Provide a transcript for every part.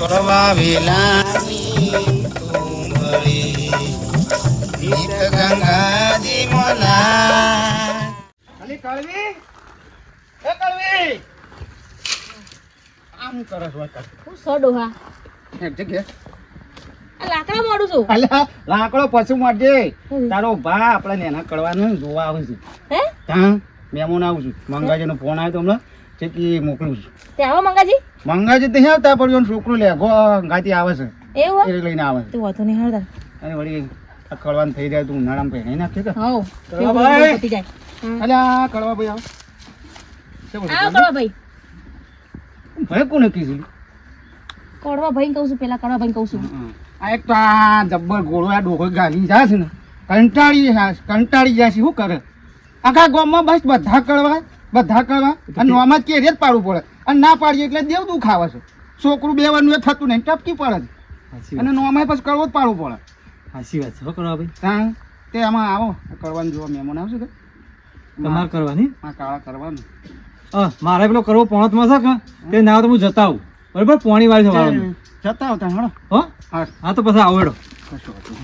કરવા વેલાની તુંબડી ગીત ગંગાજી મોના ખાલી કળવી? એ કળવી! આમ કરસ વાત હું સો ડોહા એક જગ્યા લાકડા મોડું છું. અલ્યા લાકડો પછી મળજે તારો ભા આપણે નેના કળવાનું જોવા આવે છે. હે? ત્યાં મહેમાન આવું છું. મંગાજીનો ફોન આવ્યો તો હમણાં. છે કે મોકલું છું. તે આવો મંગાજી. મંગાજી તો અહીં આવતા પણ છોકરો લે ગો ગાતી આવે છે. એવું એ લઈને આવે તું વાતો નહીં હળદર અને વળી આ કળવાનું થઈ જાય તું ઉનાળામાં પહેરી નાખે કે હઉ કળવા ભાઈ. પતી જાય. અલ્યા કળવા ભાઈ આવો? આવો કડવા ભાઈ. ભાઈ કોને કીધું? કડવા ભાઈ કહું છું પેલા કડવા ભાઈ કહું છું. આ એક તો આ જબ્બર ગોળો આ ડોકો ગાલી જાય છે ને. કંટાળી કંટાળી જાય છે. શું કરે? આખા ગામમાં બસ બધા કળવા બધા કરવા અને નોમાં જ કે રેત પાડવું પડે. અને ના પાડીએ એટલે દેવ દુખાવે છે. છોકરું બેવાનું એ થતું નહીં ટપકી પડે છે. અને નોમાં પછી કરવો જ પાડવું પડે. સાચી વાત છે હો કરવા ભાઈ હા તે આમાં આવો કરવાનું જોવા મહેમાન આવશે કે? તમારે કરવાની? હા કાળા કરવાનું. હા મારે પેલો કરવો પોણતમાં છે કે? તે ના તો હું જતા આવું. બરાબર પોણી વાળી જવાનું. જતા આવતા હળો હો? હા. તો પછી આવડો કશું હતું.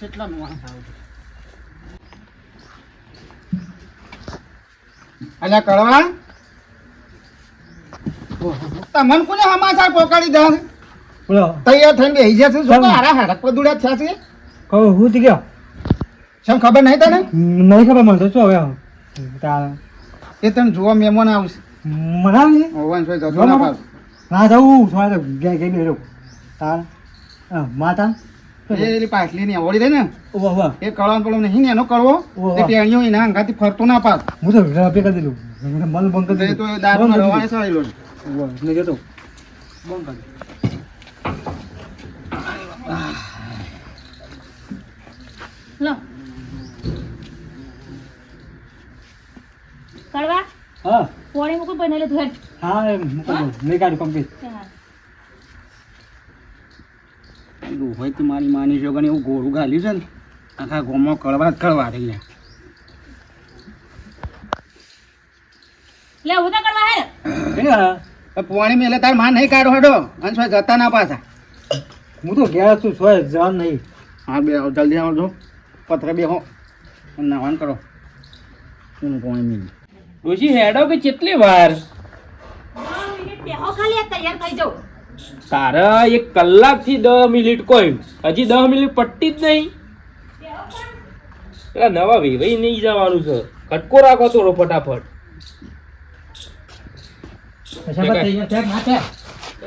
કેટલા માણસ આવે અલ્યા કળવા તમને કોને સમાચાર પોકાડી દે? બોલો. તૈયાર થઈને બેસી જશે શું હારા હાડક પર થયા છે? કહું હું થી ગયો? શું ખબર નહીં તને? નહીં ખબર મને તો શું હવે એ તને જોવા મહેમાન આવશે મનાવી ઓવન સોય જશો ના પાછું. ના જવું. સોય ગઈ ગે બેરો તાર માતા. એ આવડી ને કળવાનો નહીં ને એનો કળવો એ પેણીઓ એના અંગાથી ફરતો ના પાક હું તો કરી મન બંધ કરી એ દીધું. તો દારૂ રવાને દીધું. સળેલો ને. જતો બંધ કરી. લો. કડવા? હા. પોણી મૂકું પણ નહીં લે તું હેડ હા? મૂકી કાઢ કમ્પ્લીટ હા. હોય તો મારી માની છોકરાને એવું ગોળું ગાલ્યું છે ને આખા ગોમાં કળવા જ કળવા રહી ગયા લે હું. તો પોણી મેલે તાર માન નહીં કાઢો હડો અને સોય જતા ના પાછા. હું તો ગયા છું સોય જવાન નહીં. હા બે આવો, જલ્દી આવજો. પથરે બેહો. અને નાવાન કરો. શું પોણી મેલે ડોશી હેડો કે કેટલી વાર? ખાલી તૈયાર થઈ જાઉં તારા એક કલાકથી દસ મિનિટ કોઈ હજી દસ મિનિટ પટ્ટી જ નહીં. પેલા નવા વેવાઈ નહીં જવાનું છે. કટકો રાખો થોડો ફટાફટ?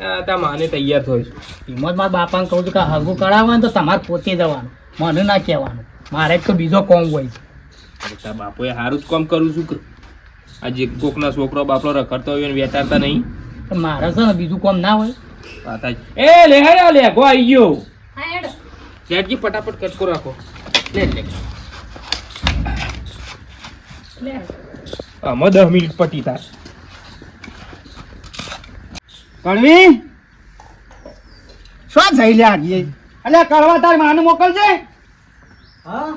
આ તા માને તૈયાર થયો છું હિંમત મારા બાપાને કહું છું કે હગું કરાવવાનું તો તમારે પોતે જવાનું. મને ના કહેવાનું. મારે તો બીજો કોમ હોય. છે તારા બાપોએ સારું જ કામ કરું છું કે આજે કોકના છોકરો બાપડો રખડતો હોય ને વેચારતા નહીં. મારે છે ને બીજું કોમ ના હોય. એ ગયો. શેઠજી ફટાફટ કટકો રાખો. લે લે. લે. આમાં દસ મિનિટ પટી તાર કણવી શું થઈ લે આવીએ અલ્યા કળવા તાર માને મોકલજે. હા?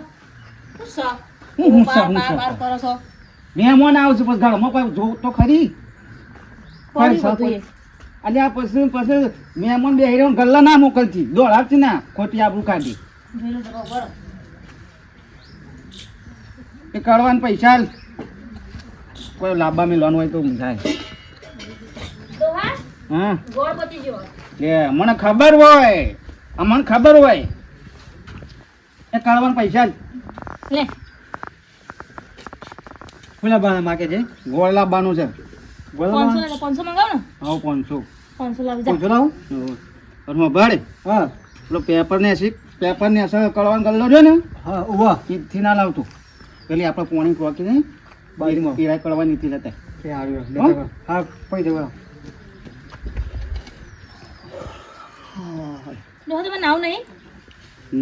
હું સા? હું હું કરો છો. મહેમાન આવશે પછી ઘરમાં કોઈ જોઉં તો ખરી. પોણી સા, બધું આ પછી પછી મહેમાન બે હીરો ગલ્લા ના મોકલતી. દોડાવતી ના ખોટી આબરૂ કાઢી. એ કાઢવાના પૈસા કોઈ લાંબા મેલવાનું હોય તો થાય હા? ગોળ લે મને ખબર હોય. મને ખબર હોય. એ કાઢવાના પૈસા. લે. પેલા બાના માગે છે. ગોળ લાવવાનું છે. પાંચસો લે પાંચસો મંગાવો ને હા પાંચસો. પાંચસો લાવી જા. લાવું? ઘરમાં ભાડે હા. પેલો પેપર ને શીખ પેપર ને અસર કળવાનો ગલ્લો છે ને. હા ઊભા. ઈથી ના લાવતું. પેલી આપણે પોણી ટોકી ને બાજુમાં. પીરાય કળવાની નથી લેતા. તે આવ્યો હો? લેતા કર. હા પૈ દેવા જો તમે નાવ નહીં?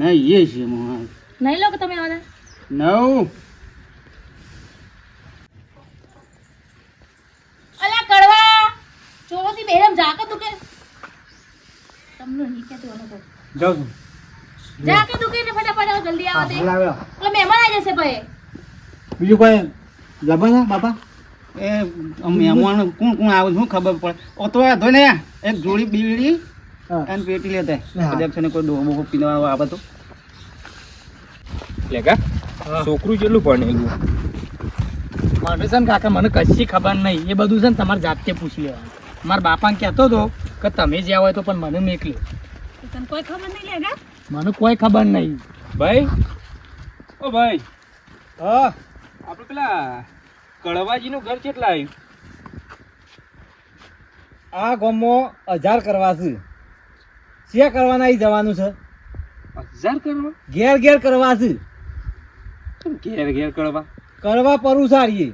નહીં એ છે મોહન. નહીં લો કે તમે આવા નવ. અલા કડવા ચોથી બેરમ જાકે દુકે તમને નહીં કહેતું તો. જાઉં છું. જાકે દુકે ને ફટાફટ આવો, જલ્દી આવો તે. એટલે મહેમાન આવી જશે ભાઈ. બીજું કોઈ લાવવા બાપા? એ મહેમાન કોણ કોણ આવે શું ખબર પડે? ઓ તો આ ને એક જોડી બીડી. અને પેટી લેતા. કદાચ છે ને કોઈ ડોબો પીવા આવે તો. લેગા છોકરું કેટલું ભણેલું. મને છે ને કાકા મને કશી ખબર નહીં. એ બધું છે ને તમારે જાતે પૂછી લેવાનું. મારા બાપાને કહેતો હતો કે તમે જ્યાં હોય તો પણ મને મેકલ્યો. તને કોઈ ખબર નહીં લે મને કોઈ ખબર નહીં. ભાઈ? ઓ ભાઈ. હા આપણે પેલા કડવાજીનું ઘર કેટલા આવ્યું? આ ગામમાં હજાર કરવા છે. શે કરવાના એ જવાનું છે? હજાર કરવા? ઘેર ઘેર કરવા છે. ઘેર ઘેર કરવા? કરવા પરું સારીએ.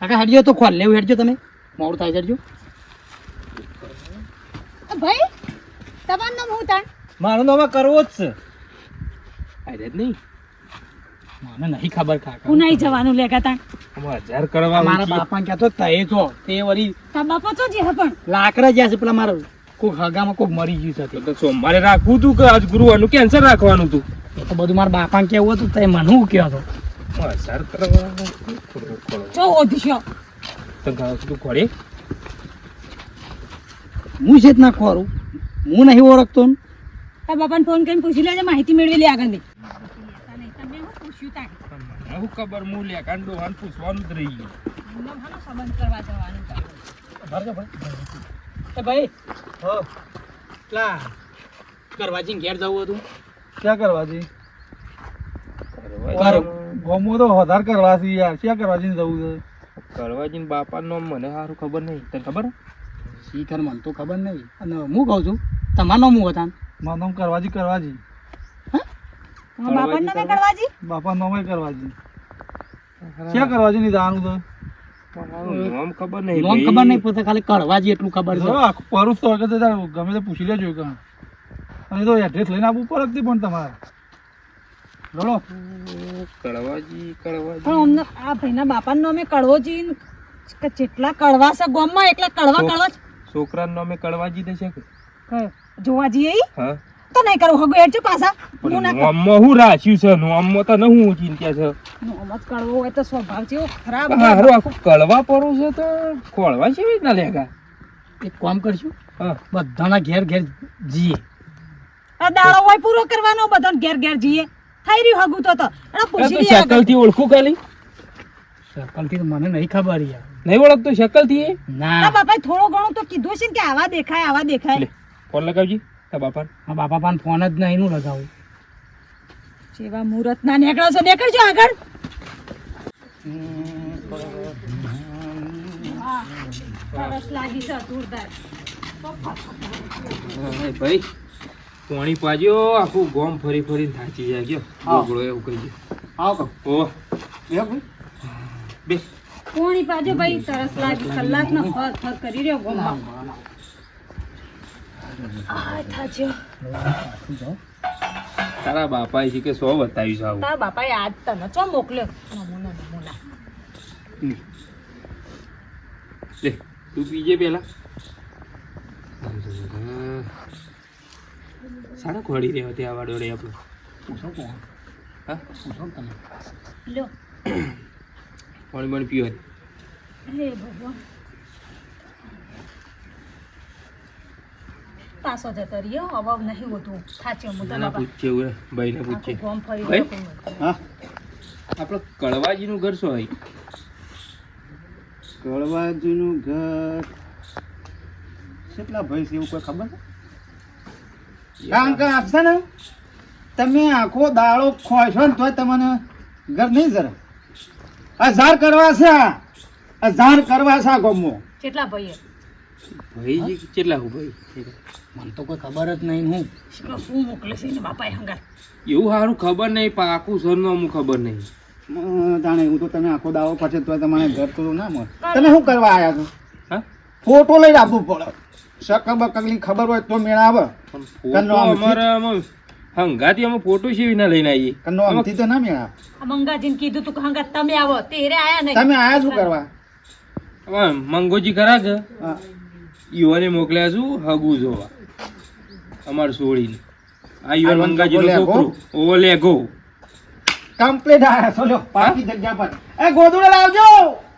કાકા હેડજો તો ખોલ લેવું હેડજો તમે. મોડું થાય હેડજો. ભાઈ તમારું નામ હું તાણ? મારું નામ કરવો જ છે. અરે નહીં. મને નહીં ખબર કાકા. હું નહીં જવાનું લેગા તાણ. હજાર કરવા મારા બાપા બાપાને તો તય તો તે વળી તાર બાપા તો જે પણ? લાકડા જ્યાં છે પેલા મારો કોઈક હગામાં કોઈક મરી ગયું છે તો. સોમવારે રાખવું તું કે આજ ગુરુવારનું કેન્સર રાખવાનું તું? તો બધું મારા બાપા કેવું હતું તે મને હું કહેતો હતો હજાર કરવા. ચો ઓધ્યો તો ગાવ તું ખોળે હું છે ના ખોરું. હું નહીં ઓળખતો. તાર બાપાને ફોન કરીને પૂછી લેજે માહિતી મેળવી લે આગળની. તમે હું ખબર? હું લે કાંડો હાન પૂછવાનું જ રહી ગયું. સંબંધ કરવા જવાનું. એ ભાઈ પેલા કરવાજીને ઘેર જવું હતું. ક્યાં કરવા છે કર- ગમો તો વધાર કરવા છે યાર. ક્યાં કરવા જઈને જવું છે? કરવા જઈને બાપા નો મને સારું ખબર નહીં. તને ખબર? શીખર મને તો ખબર નહીં. અને હું કહું છું તમાર નામ હું હતા? મારું નામ કરવાજી કરવાજી. બાપા બાપાનું નામે કળવાજી બાપા નામે કરવાજી. ક્યાં કરવાજી નહીં જાણું તો નામ ખબર નહીં નામ. ખબર નહીં પોતે ખાલી કરવાજી એટલું ખબર છે. જો પરુષ તો ગમે તે પૂછી લેજો કાં અને તો એડ્રેસ લઈને આપવું પડે પણ તમારે. બોલો. કડવાજી કડવાજી. પણ અમને આ ભાઈના બાપાનું નામે કડવોજી કે જેટલા કડવા છે ગામમાં એટલા કડવા કડવા છોકરાનો નામે કળવાજી દેશે કે? જોવાજી જોવા જઈએ ઈ? હા. તો નહીં કરું હગો હેડજો પાછા. હું ના શું રાખ્યું છે? નોમમાં તને શું ચિંતા છે? નોમ જ કડવો હોય તો સ્વભાવ જેવો ખરાબ હારું આખું કડવા પડું છે તો ખોળવા છે રીતના લેગા. એક કામ કરશું હા. બધાના ઘેર ઘેર જઈએ. આ દાડો હોય પૂરો કરવાનો બધાને ઘેર ઘેર જઈએ. થઈ રહ્યું હગું તો. તો પૂછી લઈએ. શકલથી ઓળખું કાલી સર્કલથી થી મને નહીં ખબર યાર. નહીં ઓળખતો શકલથી ના. બાપા થોડો ઘણો તો કીધું છે કે આવા દેખાય આવા દેખાય. ફોન લગાવજી તા બાપા આ બાપા પાન ફોન જ નહીં નું લગાવું. જેવા મુહૂર્ત ના નીકળો છો નીકળજો આગળ. સરસ લાગી છે જોરદાર ભાઈ. પાણી પાજ્યો આખું ગોમ ફરી ફરી થાચી જાય ગયો ગોગળો એવું કહી દે. આવો ઓ. બે ભાઈ? બે. કોણી પાજો ભાઈ સરસ લાગી. કલાક નો ફર ફર કરી રહ્યો ગોમ. આ થાચ્યો તારા બાપા છે કે સો બતાવી છે આવું? તારા બાપાએ આજ તને ચો મોકલ્યો? નમૂના નમૂના લે તું પીજે પેલા. સાડા ખોડી રહ્યો ત્યાં વાળો રે આપણું. હા પાણી પાણી પીવા દે. ભગવાન. પાછો જતો રહ્યો. અવાવ નહીં હોતું. પૂછે એવું ભાઈ ને પૂછે ગોમ ફરી હા. આપણે કળવાજી ઘર શું હોય? કળવાજીનું ઘર. કેટલા ભાઈ છે એવું કોઈ ખબર છે? કારણ કે આપશે ને તમે આખો દાડો ખોશો ને તોય તમને ઘર નહીં જરા. હજાર કરવા છે હજાર કરવા છે ગમો કેટલા ભાઈ ભાઈ કેટલા હું ભાઈ? મને તો કોઈ ખબર જ નહીં હું. શું મોકલે છે ને બાપા હંગાર એવું સારું ખબર નહીં પાકું સરનામું ખબર નહીં. જાણે હું તો તમે આખો દાવો પછી તોય તમારે ઘર તો ના મળે. તમે શું કરવા આવ્યા છો? હા? ફોટો લઈને આપવું પડે. શકલ બકલની ખબર હોય તો મેળ આવે? અમારે હંગાથી અમે ફોટો છે ના લઈને આવીએ. કનો આમથી તો ના મેળા મંગાજીને કીધું તું કે હંગાર તમે આવો તેરે આયા નહીં. તમે આયા શું કરવા? મંગોજી ખરા કે? યુવાને મોકલ્યા છું હગુ જોવા. અમાર સોળીને. આ યુવાન મંગાજી નો છોકરો. ઓ લેગો કમ્પ્લીટ આયા છો પાકી જગ્યા પર. એ ગોદડો લાવજો!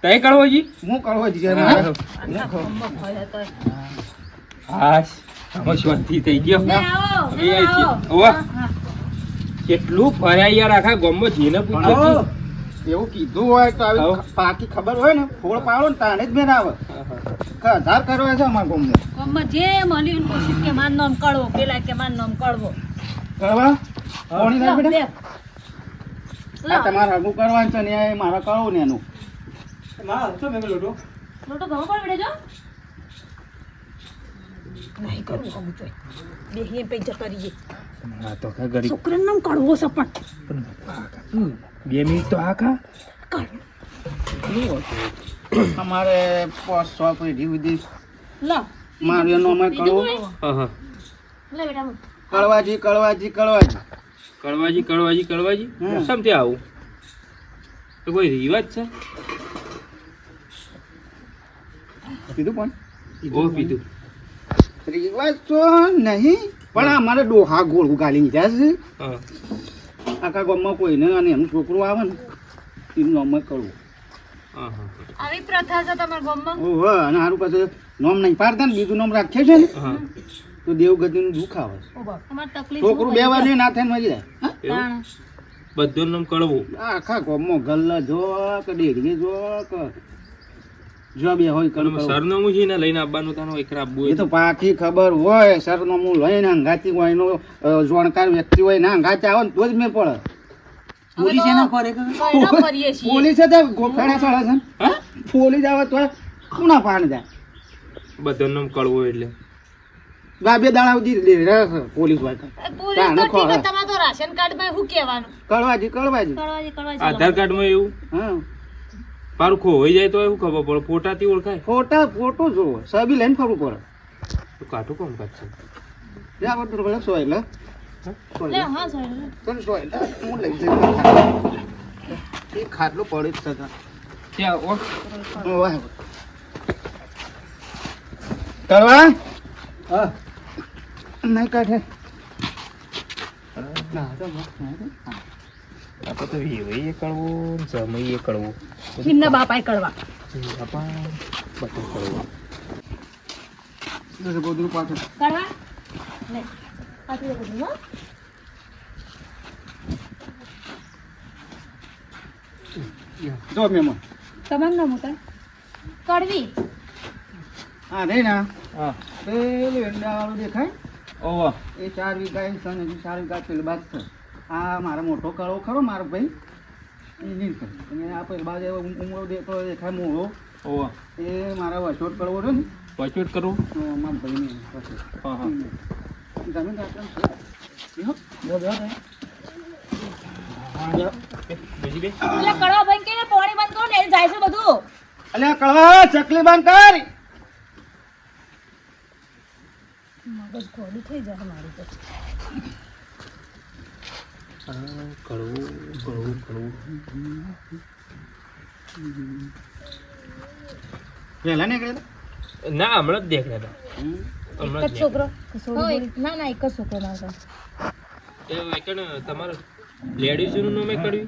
તય કળવાજી હું કળવો જ હાશ આમાં શાંતિ થઈ ગયો. હવે. ઓવા. કેટલું ફર્યા યાર આખા ગામમાં જીને પૂછ્યું એવું કીધું હોય તો આવી પાકી ખબર હોય ને ફોડ પાડો ને તાને જ મેં આવે. હજાર કરવા છે અમારા ગામમાં ગામમાં જે મળ્યું પૂછ્યું કે માન નામ કળવો પેલા કે માન નામ કળવો કરવા કોણી ના બેટા? આ તમારે આગું કરવાનું છે ને મારા મારે કરવું ને એનું. માં શું મેં લોટો? લોટો ઘણો પણ બેઠો છો? નહીં કરવું તો તોય. બેહીએ પે જતા રહીએ. હા તો કા ગરી છોકરાનું નામ કાઢવો છે પણ. બે મિનિટ તો આ કા કળવો. અમારે પોસ સો પેઢી સુધી લો. મારું નો? હા હા લે બેટા. કળવાજી કળવાજી કળવાજી કળવાજી કળવાજી કળવાજી સમ તે આવું તો કોઈ રિવાજ છે કીધું પણ ઓ પીધું રિવાજ તો નહીં. પણ અમારે ડોહા ગોળ ગાલી જાય છે. આખા ગામમાં કોઈને અને એનું છોકરું આવે ને એનું નામ કરવું હા હા. આવી પ્રથા છે તમારા ગામમાં? ઓહો અને સારું પાછું નામ નહીં પાડતા ને બીજું નામ રાખે છે ને તો તો દેવગતિનું દુઃખ આવે છોકરું બે વાર ના થાય ને મરી જાય. હા? બધું નામ કળવું આખા ગામમાં ગલ્લા જો કે ડેરી જો કે જો બે હોય કરું કરું. સરનામું છે ને લઈને આવવાનું તાનો એકરા આપવું એ તો પાકી ખબર હોય સરનામું લઈને હંગાતી હોય એનો અ, વ્યક્તિ હોય ના હંગાતે આવે ને તો જ મેં પડે. પોલીસ એના કરીએ છીએ. તો ગોખડા ચડે છે હા? પોલીસ આવે તો કોના પાણ જાય બધું નામ એટલે. બા બે દાડા સુધી પોલીસ તો રાશન કાર્ડમાં શું કહેવાનું? કળવાજી કળવાજી. કળવાજી કળવાજી. આધાર એવું? હા. મારું ખોવાઈ જાય તો એવું ખબર પડે? ફોટાથી ઓળખાય. ફોટા ફોટો જોવો. સાબી લઈને ફરવું પડે. તો કાઠું કામ કાઢ છે? જા બધું ભલે સોય લે. લે લે. હા તને સોય લે. હું લઈ જઈશ. એ ખાટલું પડે જ થતા ત્યાં. ઓળ. વાહ. કરવા? હા. નહીં કાઢે. આપણે તો વેવાઈએ કળવું જમઈએ કળવું. એમના બાપાએ કળવા. બાપા બધું કળવું. ગોદડું પાછળ કળવા? લે પાછું બધું, જો મેમન તમારું નામ હતા કડવી હા રે ના. હા. પેલું એંડાવાળું દેખાય? ઓવા એ ચાર વીઘા એ સન ચાર વીઘા પેલું બાદ છે આ મારો મોટો કળો ખરો મારો ભાઈ. એ અને આ એવો ઉમરો દેખો દેખાય મોડો ઓવા એ મારા વચોટ કરવો છે ને. પચોટ કરવું તો મારા પાસે. હા હા. તમે ભાઈ ચકલી બંધ કર. મગજ ખોડું થઈ જાય મારી તો. કળવું વહેલા નીકળે ના હમણાં જ દેખ્યા હતા. એક જ જ છોકરો. ના ના એક જ છોકરો મારો તો. એ વાંકણ તમારે લેડીઝનું નામે કળવી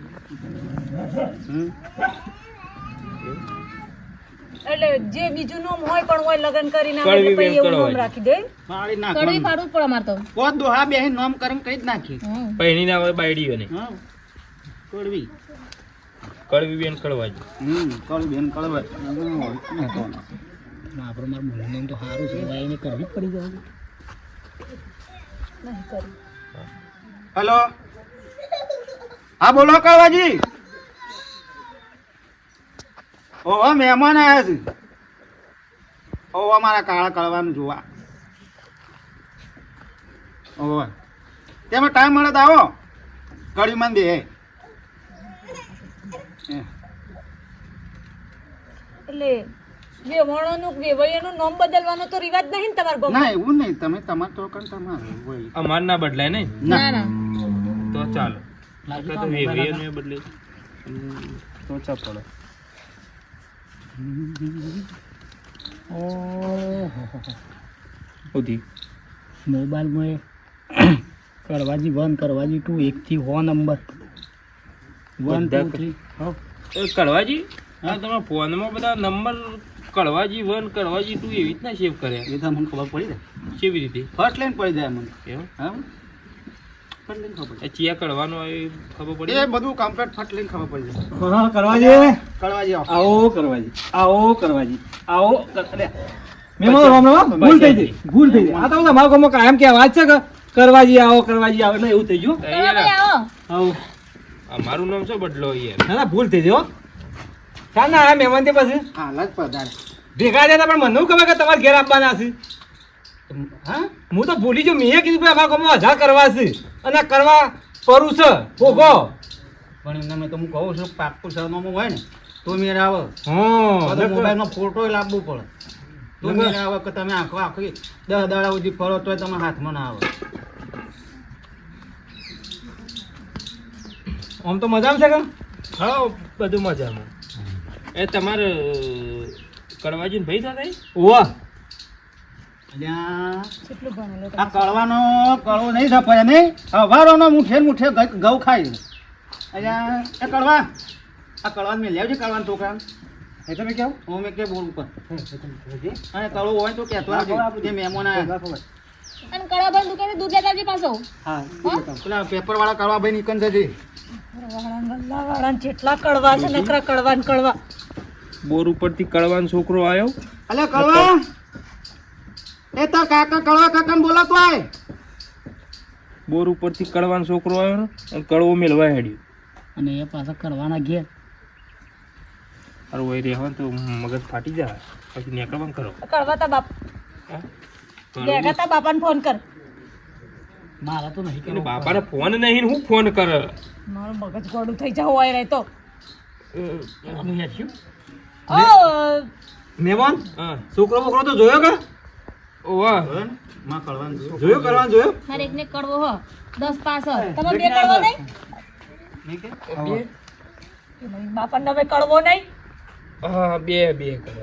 એટલે જે બીજું નામ હોય પણ હોય લગ્ન કરીને આવે એટલે પછી બેન એવું નામ રાખી દે. મારી કડવી નાખવાનું પાડવું પડે અમારે તો. પોત દોહા બે નામ કરમ કઈ જ નાખી. પૈણી ના હોય બાયડીઓને ને કડવી. કડવી બેન કળવાજી હમ કળ બેન કળવા આપણો માર બોલવાનું નામ તો સારું છે. ભાઈ એને કરવી પડી જવું નહીં કરી. હેલો. હા બોલો કળવાજી ઓહો મહેમાન આવ્યા છે. ઓહો મારા કાળા કળવાનું જોવા. ઓહો. તેમાં ટાઈમ મળે તો આવો. કડી માં દે એટલે નામ બદલવાનો તો રિવાજ નહીં ને તમારા ના એવું નહીં. તમે તમારે તો કણ તમારે હોય. અમાર ના બદલાય ને. ના ના. તો ચાલો. તો વેવાઈઓને બદલે તો ચા પડે ઉધી. મોબાઈલમાં કરવાજી વન કરવાજી ટુ એકથી હો નંબર. વન ટુ થ્રી કડવાજી હા. તમારા ફોનમાં બધા નંબર કડવાજી વન કડવાજી ટુ એવી રીતના સેવ કર્યા. એ તો મને ખબર પડી જાય. કેવી રીતે? ફર્સ્ટ લાઈન પડી જાય મને. કેવું હા. ફર્સ્ટ લાઈન ખબર એ ચિયા કડવાનો એ ખબર પડી પડી. એ બધું કમ્પ્લીટ ફર્સ્ટ લાઈન ખબર પડી જાય. હા કરવાજી કળવાજી આવો કરવાજી આવો કરવાજી આવો કર- રામ રામ ભૂલ થઈ ગઈ ભૂલ થઈ ગઈ. આ તો તમારા ગામમાં કાયમ કે વાત છે કે કરવાજી આવો કરવાજી આવો. એટલે એવું થઈ ગયું. આવો. અમારું નામ શું બદલો યાર ના ના ભૂલ થઈ ગઈ ચાલ ના આ મહેમાન તે પછી? હાલ જ પધારે. ભેગા થયા પણ મને ખબર કે તમારે ઘેર આપવાના છે. હા? હું તો ભૂલી જો મેં કીધું ભાઈ અમારા ગામમાં હજાર કરવા છે. અને કરવા પરું છે. ભોગો. પણ એમને મેં તો હું કહું છું પાકું સરનામું હોય ને તો મેળ આવે. હા મોબાઈલનો ફોટો લાવવો પડે. તો મેળ આવે કે તમે આખો આખી દસ દાડા સુધી ફરો તોય તમારા હાથમાં ના આવે. આમ તો મજામાં છે કે? હા બધું મજામાં. એ તમારે કડવાજી ભાઈ થાય ઓહ ઓવા આ કળવાનો કળવો નહીં સપાય નહીં હવારોનો મુઠે ને મુઠે ઘઉં ખાય. અલ્યા એ કળવા. આ કળવાને મેં લેવજે કળવાનું છોકરા એ તમે કેવું હું મેં કે બોલ ઉપર. અને કળવો હોય તો કહેતો આવજે. જે મહેમાન આવ્યા અને કળવાભાઈ દુકાને દૂધ લેતા આવજે પાછો. હા. પેલા પેપર વાળા કળવા ભાઈ નીકળ જજે. જેટલા કડવા છે નકરા કડવા ને કડવા બોર ઉપરથી કડવાનો છોકરો આવ્યો અલ્યા કળવા. એ કાકા કળવા કાકાને બોલાતો આય. બોર ઉપરથી કડવાનો છોકરો આવ્યો ને અને કડવો મેળવા હેડ્યો. અને એ પાછા કરવાના ઘેર. અરે વહી રહેવાનું તો મગજ ફાટી જાય. પછી નેકળવાનું કરો. કડવા તા બાપ. હા? તા બાપાને ફોન કર. મારા તો નહીં કે બાપાને ફોન નહીં હું ફોન કર? મારું મગજ ગોડું થઈ જાવ હોય રહે તો. હું યાદ છું ઓ મેવાન? છોકરો બોકરો તો જોયો કે? ઓવા માં કળવાનું જોયો કરવાનું જોયો મારે એકને કડવો હો દસ પાસ હો તમે બે કડવો નહીં નહીં કે? બાપાને તમે કડવો નહીં હા બે બે કરે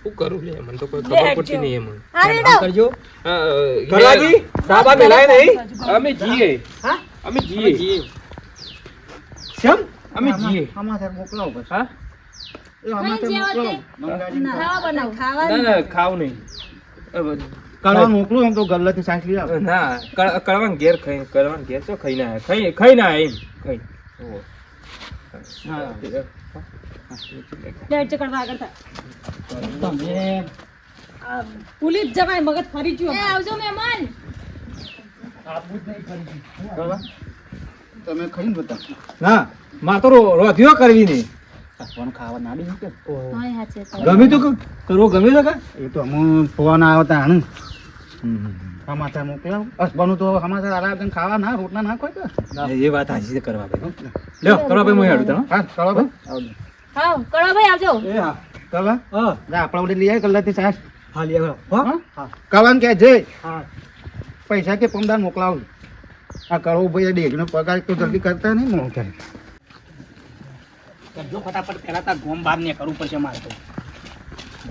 શું લે મને તો કોઈ ખબર પડતી નહીં એમાં કરજો હા, કરવાજી મેલાય નહીં અમે જીએ હા? અમે જીએ કેમ અમે જીએ સમાચાર મોકલાવો બસ હા ખાવા નહીં. મોકલું એમ તો ના ઘેર ખાઈ ઘેર તો ખાઈ ના ખાઈ ખાઈ ના એમ. ખાઈ. જવાય મગજ ફરી ગયો આવજો મહેમાન. તમે ખાઈને બતા ના માં તો રો- રોધીઓ કરવી નહીં. ફોન ખાવા ના દે કે. હા હાચે ગમ્યું તું કે? કે? એ તો અમુ ફોન આવ્યો તા હણ. સમાચાર મોકલાવો. અસબાનું તો સમાચાર આલા વગર ખાવા ના રોટલા ના કોઈ કે એ વાત હાજી કરવા ભાઈ લ્યો કરવા ભાઈ હું હેડું તને હા. કળવા ભાઈ આવજો હા કડવા ભાઈ આવજો. એ હા. કળવા હા. જા આપણા લઈ આવે. હા. હો? હા. કે હા. પૈસા કે પમદાર મોકલાવું? આ કરવું ભાઈ ડેગનો પગાર તો જલ્દી કરતા નહીં મોં કરે કરજો. ફટાફટ પહેલા તાર ગોમ બહાર ને કરવું પડશે મારે તો.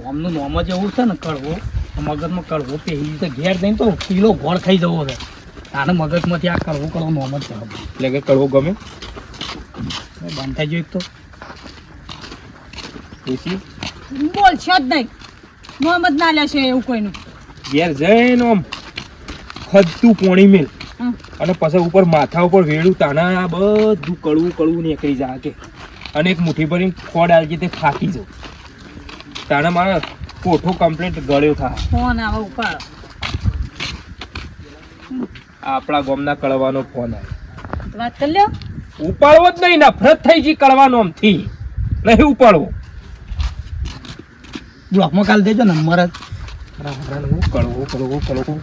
ગોમનું નોમ જ એવું છે ને કડવો. મગજમાં કડવો પહેરી તો ઘેર જઈને તો કિલો ગોળ ખાઈ જવો છે તારે મગજમાંથી આ કડવું કડવું નોમ જ છે. એટલે કે કળવો ગમે? બંધ થઈ ગયો એક તો. બોલ છે જ નહીં. મોહમ્મદ ના લેશે એવું કોઈનું. ઘેર જઈને આમ ખદતું પોણી મેલ. અને પછી ઉપર માથા ઉપર વેડું તાના આ બધું કડવું કડવું નીકળી જાય કે અને એક મુઠ્ઠી ભરીને ખોડ આવી તે થાકી જો તાણે મારા કોઠો કમ્પ્લીટ ગળ્યો થા. ફોન આવે ઉપાડ આપણા ગોમના કળવાનો ફોન આવે. વાત કરી લ્યો. ઉપાડવો જ નહીં નફરત થઈ ગઈ કળવાનો આમથી. નહીં ઉપાડવો. બ્લોકમાં કાલ દેજો નંબર જ કળવો કળવો કળવો